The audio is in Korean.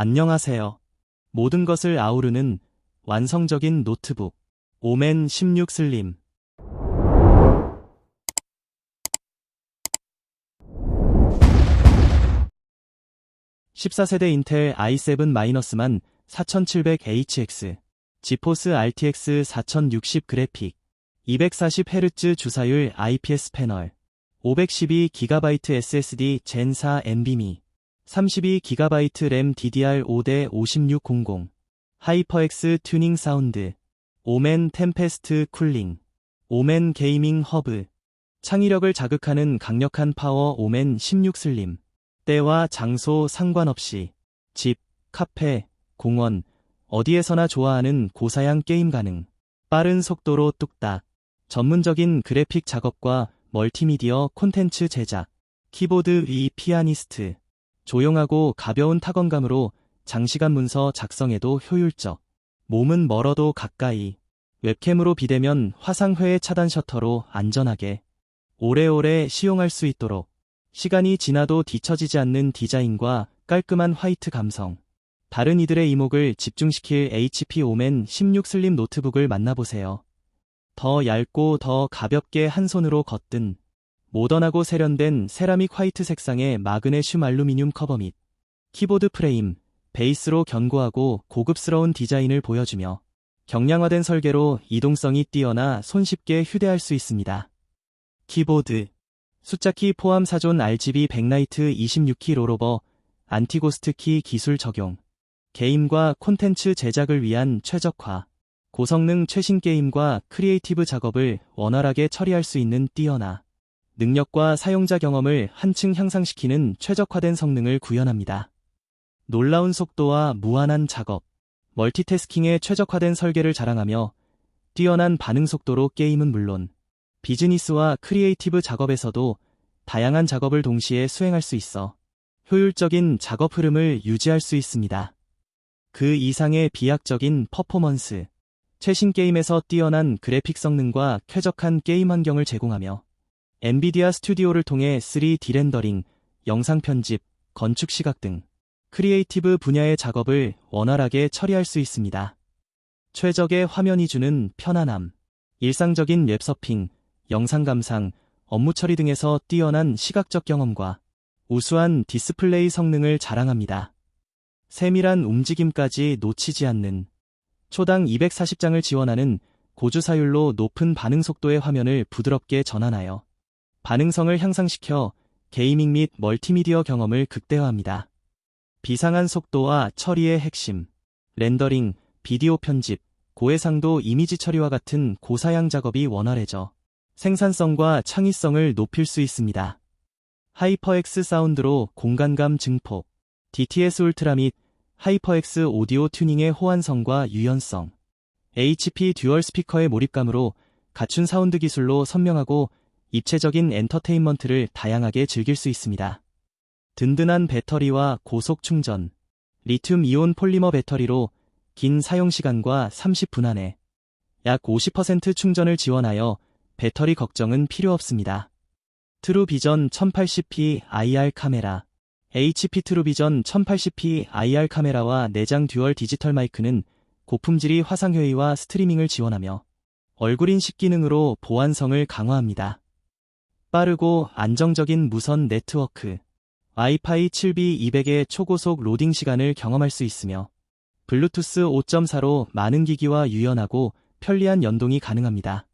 안녕하세요. 모든 것을 아우르는 완성적인 노트북. 오멘 16 슬림. 14세대 인텔 i7-만 4700HX, 지포스 RTX 4060 그래픽, 240Hz 주사율 IPS 패널, 512GB SSD 젠4 NVMe, 32GB 램 DDR5 대 5600, 하이퍼X 튜닝 사운드, 오멘 템페스트 쿨링, 오멘 게이밍 허브, 창의력을 자극하는 강력한 파워 오멘 16 슬림, 때와 장소 상관없이 집, 카페, 공원, 어디에서나 좋아하는 고사양 게임 가능. 빠른 속도로 뚝딱. 전문적인 그래픽 작업과 멀티미디어 콘텐츠 제작. 키보드 위 피아니스트. 조용하고 가벼운 타건감으로 장시간 문서 작성에도 효율적. 몸은 멀어도 가까이. 웹캠으로 비대면 화상회의 차단 셔터로 안전하게. 오래오래 시용할 수 있도록. 시간이 지나도 뒤처지지 않는 디자인과 깔끔한 화이트 감성. 다른 이들의 이목을 집중시킬 HP 오멘 16 슬림 노트북을 만나보세요. 더 얇고 더 가볍게 한 손으로 걷든 모던하고 세련된 세라믹 화이트 색상의 마그네슘 알루미늄 커버 및 키보드 프레임, 베이스로 견고하고 고급스러운 디자인을 보여주며 경량화된 설계로 이동성이 뛰어나 손쉽게 휴대할 수 있습니다. 키보드. 숫자키 포함 사존 RGB 백라이트 26키 롤오버 안티고스트 키 기술 적용. 게임과 콘텐츠 제작을 위한 최적화. 고성능 최신 게임과 크리에이티브 작업을 원활하게 처리할 수 있는 뛰어나 능력과 사용자 경험을 한층 향상시키는 최적화된 성능을 구현합니다. 놀라운 속도와 무한한 작업, 멀티태스킹에 최적화된 설계를 자랑하며 뛰어난 반응 속도로 게임은 물론 비즈니스와 크리에이티브 작업에서도 다양한 작업을 동시에 수행할 수 있어 효율적인 작업 흐름을 유지할 수 있습니다. 그 이상의 비약적인 퍼포먼스, 최신 게임에서 뛰어난 그래픽 성능과 쾌적한 게임 환경을 제공하며 엔비디아 스튜디오를 통해 3D 렌더링, 영상 편집, 건축 시각 등 크리에이티브 분야의 작업을 원활하게 처리할 수 있습니다. 최적의 화면이 주는 편안함, 일상적인 웹서핑, 영상 감상, 업무 처리 등에서 뛰어난 시각적 경험과 우수한 디스플레이 성능을 자랑합니다. 세밀한 움직임까지 놓치지 않는 초당 240장을 지원하는 고주사율로 높은 반응 속도의 화면을 부드럽게 전환하여 반응성을 향상시켜 게이밍 및 멀티미디어 경험을 극대화합니다. 비상한 속도와 처리의 핵심, 렌더링, 비디오 편집, 고해상도 이미지 처리와 같은 고사양 작업이 원활해져 생산성과 창의성을 높일 수 있습니다. 하이퍼엑스 사운드로 공간감 증폭, DTS 울트라 및 하이퍼엑스 오디오 튜닝의 호환성과 유연성, HP 듀얼 스피커의 몰입감으로 갖춘 사운드 기술로 선명하고 입체적인 엔터테인먼트를 다양하게 즐길 수 있습니다. 든든한 배터리와 고속 충전, 리튬 이온 폴리머 배터리로 긴 사용 시간과 30분 안에 약 50% 충전을 지원하여 배터리 걱정은 필요 없습니다. 트루비전 1080p IR 카메라 HP 트루비전 1080p IR 카메라와 내장 듀얼 디지털 마이크는 고품질이 화상회의와 스트리밍을 지원하며 얼굴 인식 기능으로 보안성을 강화합니다. 빠르고 안정적인 무선 네트워크 와이파이 7B 200의 초고속 로딩 시간을 경험할 수 있으며 블루투스 5.4로 많은 기기와 유연하고 편리한 연동이 가능합니다.